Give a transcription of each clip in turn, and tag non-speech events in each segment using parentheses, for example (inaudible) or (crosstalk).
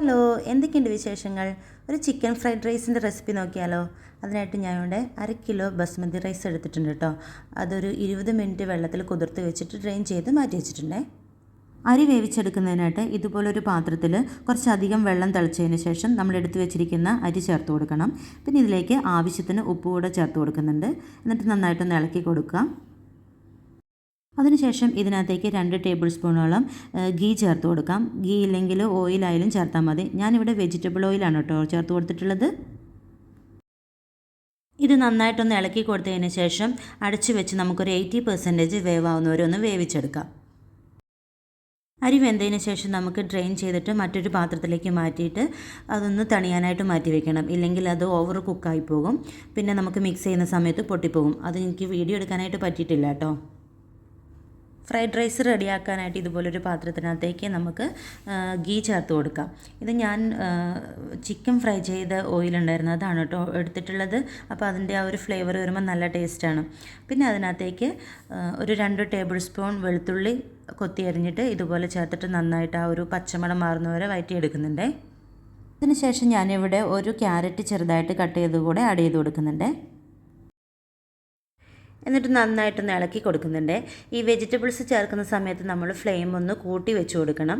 Hello എന്തൊക്കെയുണ്ട് വിശേഷങ്ങൾ? ഒരു ചിക്കൻ ഫ്രൈഡ് റൈസിന്റെ റെസിപ്പി നോക്കിയാലോ? അതിനായിട്ട് ഞാൻ ഇവിടെ അര കിലോ ബസ്മതി റൈസ് എടുത്തിട്ടുണ്ട് കേട്ടോ. അതൊരു ഇരുപത് മിനിറ്റ് വെള്ളത്തിൽ കുതിർത്ത് വെച്ചിട്ട് ഡ്രെയിൻ ചെയ്ത് മാറ്റി വെച്ചിട്ടുണ്ടേ. അരി വേവിച്ചെടുക്കുന്നതിനായിട്ട് ഇതുപോലൊരു പാത്രത്തിൽ കുറച്ചധികം വെള്ളം തിളച്ചതിന് ശേഷം നമ്മൾ എടുത്തു വെച്ചിരിക്കുന്ന അരി ചേർത്ത് കൊടുക്കണം. പിന്നെ ഇതിലേക്ക് ആവശ്യത്തിന് ഉപ്പ് കൂടെ ചേർത്ത് കൊടുക്കുന്നുണ്ട്. എന്നിട്ട് നന്നായിട്ടൊന്ന് ഇളക്കി കൊടുക്കുക അതിനുശേഷം ഇതിനകത്തേക്ക് രണ്ട് ടേബിൾ സ്പൂണോളം ഗീ ചേർത്ത് കൊടുക്കാം. ഗീ ഇല്ലെങ്കിൽ ഓയിലായാലും ചേർത്താൽ മതി. ഞാനിവിടെ വെജിറ്റബിൾ ഓയിലാണ് കേട്ടോ ചേർത്ത് കൊടുത്തിട്ടുള്ളത്. ഇത് നന്നായിട്ടൊന്ന് ഇളക്കി കൊടുത്തതിന് ശേഷം അടച്ചു വെച്ച് നമുക്കൊരു എയ്റ്റി പെർസെന്റേജ് വേവാവുന്നവരെ ഒന്ന് വേവിച്ചെടുക്കാം. അരി വെന്തതിന് ശേഷം നമുക്ക് ഡ്രെയിൻ ചെയ്തിട്ട് മറ്റൊരു പാത്രത്തിലേക്ക് മാറ്റിയിട്ട് അതൊന്ന് തണിയാനായിട്ട് മാറ്റി വെക്കണം. ഇല്ലെങ്കിൽ അത് ഓവർ കുക്കായി പോകും. പിന്നെ നമുക്ക് മിക്സ് ചെയ്യുന്ന സമയത്ത് പൊട്ടിപ്പോകും. അത് എനിക്ക് വീഡിയോ എടുക്കാനായിട്ട് പറ്റിയിട്ടില്ല കേട്ടോ. ഫ്രൈഡ് റൈസ് റെഡിയാക്കാനായിട്ട് ഇതുപോലൊരു പാത്രത്തിനകത്തേക്ക് നമുക്ക് ഗീ ചേർത്ത് കൊടുക്കാം. ഇത് ഞാൻ ചിക്കൻ ഫ്രൈ ചെയ്ത ഓയിലുണ്ടായിരുന്നു അതാണ് കേട്ടോ എടുത്തിട്ടുള്ളത്. അപ്പോൾ അതിന്റെ ആ ഒരു ഫ്ലേവർ വരുമ്പോൾ നല്ല ടേസ്റ്റാണ് പിന്നെ അതിനകത്തേക്ക് ഒരു രണ്ട് ടേബിൾ സ്പൂൺ വെളുത്തുള്ളി കൊത്തി അരിഞ്ഞിട്ട് ഇതുപോലെ ചേർത്തിട്ട് നന്നായിട്ട് ആ ഒരു പച്ചമണം മാറുന്നവരെ വയറ്റിയെടുക്കുന്നുണ്ടേ. അതിനുശേഷം ഞാനിവിടെ ഒരു ക്യാരറ്റ് ചെറുതായിട്ട് കട്ട് ചെയ്ത് കൂടെ ആഡ് ചെയ്ത് കൊടുക്കുന്നുണ്ട്. എന്നിട്ട് നന്നായിട്ടൊന്ന് ഇളക്കി കൊടുക്കുന്നുണ്ട്. ഈ വെജിറ്റബിൾസ് ചേർക്കുന്ന സമയത്ത് നമ്മൾ ഫ്ലെയിം ഒന്ന് കൂട്ടി വെച്ച് കൊടുക്കണം.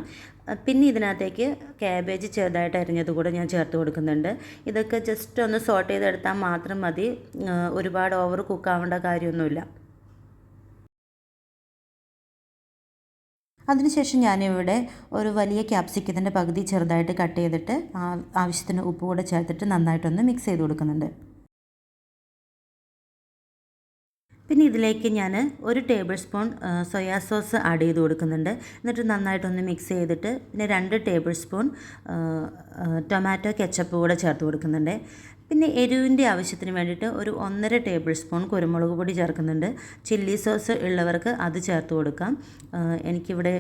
പിന്നെ ഇതിനകത്തേക്ക് ക്യാബേജ് ചെറുതായിട്ട് അരിഞ്ഞത് കൂടെ ഞാൻ ചേർത്ത് കൊടുക്കുന്നുണ്ട്. ഇതൊക്കെ ജസ്റ്റ് ഒന്ന് സോട്ട് ചെയ്തെടുത്താൽ മാത്രം മതി. ഒരുപാട് ഓവർ കുക്കാവേണ്ട കാര്യമൊന്നുമില്ല. അതിനുശേഷം ഞാനിവിടെ ഒരു വലിയ ക്യാപ്സിക്കത്തിന്റെ പകുതി ചെറുതായിട്ട് കട്ട് ചെയ്തിട്ട് ആവശ്യത്തിന് ഉപ്പ് കൂടെ ചേർത്തിട്ട് നന്നായിട്ടൊന്ന് മിക്സ് ചെയ്ത് കൊടുക്കുന്നുണ്ട്. പിന്നെ ഇതിലേക്ക് ഞാൻ ഒരു tablespoon soya sauce add ചെയ്ത് കൊടുക്കുന്നുണ്ട്. എന്നിട്ട് നന്നായിട്ടൊന്ന് മിക്സ് ചെയ്തിട്ട് പിന്നെ രണ്ട് ടേബിൾ സ്പൂൺ ടൊമാറ്റോ കെച്ചപ്പ് കൂടെ ചേർത്ത് കൊടുക്കുന്നുണ്ട്. പിന്നെ എരിവിന്റെ ആവശ്യത്തിന് വേണ്ടിയിട്ട് ഒരു ഒന്നര ടേബിൾ സ്പൂൺ കുരുമുളക് പൊടി ചേർക്കുന്നുണ്ട്. ചില്ലി സോസ് ഉള്ളവർക്ക് അത് ചേർത്ത് കൊടുക്കാം. എനിക്കിവിടെ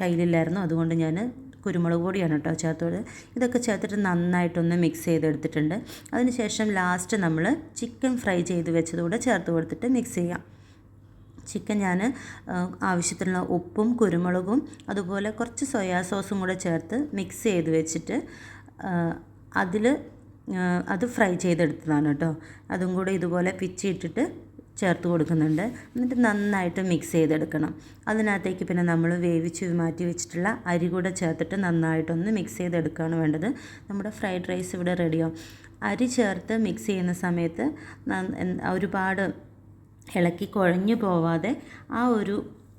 കയ്യിലില്ലായിരുന്നു. അതുകൊണ്ട് ഞാൻ കുരുമുളക് പൊടിയാണ് കേട്ടോ ചേർത്തത്. ഇതൊക്കെ ചേർത്തിട്ട് നന്നായിട്ടൊന്ന് മിക്സ് ചെയ്തെടുത്തിട്ടുണ്ട്. അതിനുശേഷം ലാസ്റ്റ് നമ്മൾ ചിക്കൻ ഫ്രൈ ചെയ്ത് വെച്ചതുകൂടെ ചേർത്ത് കൊടുത്തിട്ട് മിക്സ് ചെയ്യാം. ചിക്കൻ ഞാൻ ആവശ്യത്തിനുള്ള ഉപ്പും കുരുമുളകും അതുപോലെ കുറച്ച് സോയാ സോസും കൂടെ ചേർത്ത് മിക്സ് ചെയ്ത് വെച്ചിട്ട് അതിൽ അത് ഫ്രൈ ചെയ്തെടുത്തതാണ് കേട്ടോ. അതും കൂടെ ഇതുപോലെ പിച്ചിട്ടിട്ട് ചേർത്ത് കൊടുക്കുന്നുണ്ട്. എന്നിട്ട് നന്നായിട്ട് മിക്സ് ചെയ്തെടുക്കണം. അതിനകത്തേക്ക് പിന്നെ നമ്മൾ വേവിച്ച് മാറ്റി വെച്ചിട്ടുള്ള അരി കൂടെ ചേർത്തിട്ട് നന്നായിട്ടൊന്ന് മിക്സ് ചെയ്തെടുക്കുകയാണ് വേണ്ടത്. നമ്മുടെ ഫ്രൈഡ് റൈസ് ഇവിടെ റെഡിയാവും അരി ചേർത്ത് മിക്സ് ചെയ്യുന്ന സമയത്ത് ഒരുപാട് ഇളക്കി കുഴഞ്ഞു പോവാതെ ആ ഒരു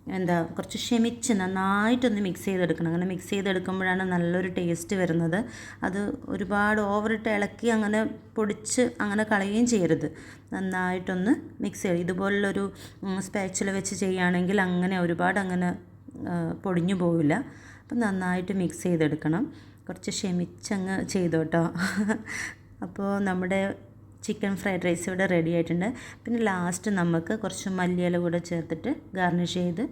എന്താ കുറച്ച് ക്ഷമിച്ച് നന്നായിട്ടൊന്ന് മിക്സ് ചെയ്തെടുക്കണം. അങ്ങനെ മിക്സ് ചെയ്തെടുക്കുമ്പോഴാണ് നല്ലൊരു ടേസ്റ്റ് വരുന്നത്. അത് ഒരുപാട് ഓവറിട്ട് ഇളക്കി അങ്ങനെ പൊടിച്ച് അങ്ങനെ കളയുകയും ചെയ്യരുത്. നന്നായിട്ടൊന്ന് മിക്സ് ചെയ്ത് ഇതുപോലുള്ളൊരു സ്പാച്ചിൽ വെച്ച് ചെയ്യുകയാണെങ്കിൽ അങ്ങനെ ഒരുപാട് അങ്ങനെ പൊടിഞ്ഞു പോവില്ല. അപ്പം നന്നായിട്ട് മിക്സ് ചെയ്തെടുക്കണം. കുറച്ച് ക്ഷമിച്ചങ്ങ് ചെയ്തോട്ടോ. (laughs) അപ്പോൾ നമ്മുടെ ചിക്കൻ ഫ്രൈഡ് റൈസ് ഇവിടെ റെഡി ആയിട്ടുണ്ട്. പിന്നെ ലാസ്റ്റ് നമുക്ക് കുറച്ച് മല്ലിയില കൂടെ ചേർത്തിട്ട് ഗാർണിഷ് ചെയ്ത്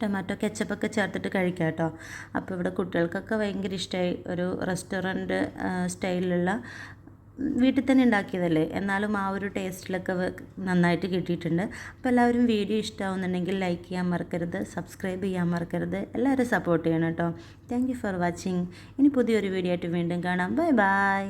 ടൊമാറ്റോ കെച്ചപ്പൊക്കെ ചേർത്തിട്ട് കഴിക്കാം കേട്ടോ. അപ്പോൾ ഇവിടെ കുട്ടികൾക്കൊക്കെ ഭയങ്കര ഇഷ്ടമായി ഒരു റെസ്റ്റോറന്റ് സ്റ്റൈലിലുള്ള വീട്ടിൽ തന്നെ ഉണ്ടാക്കിയതല്ലേ? എന്നാലും ആ ഒരു ടേസ്റ്റിലൊക്കെ നന്നായിട്ട് കിട്ടിയിട്ടുണ്ട്. അപ്പോൾ എല്ലാവരും വീഡിയോ ഇഷ്ടമാവുന്നുണ്ടെങ്കിൽ ലൈക്ക് ചെയ്യാൻ മറക്കരുത് സബ്സ്ക്രൈബ് ചെയ്യാൻ മറക്കരുത്. എല്ലാവരും സപ്പോർട്ട് ചെയ്യണം കേട്ടോ. താങ്ക് ഫോർ വാച്ചിങ് ഇനി പുതിയൊരു വീഡിയോ ആയിട്ട് വീണ്ടും കാണാം. Bye bye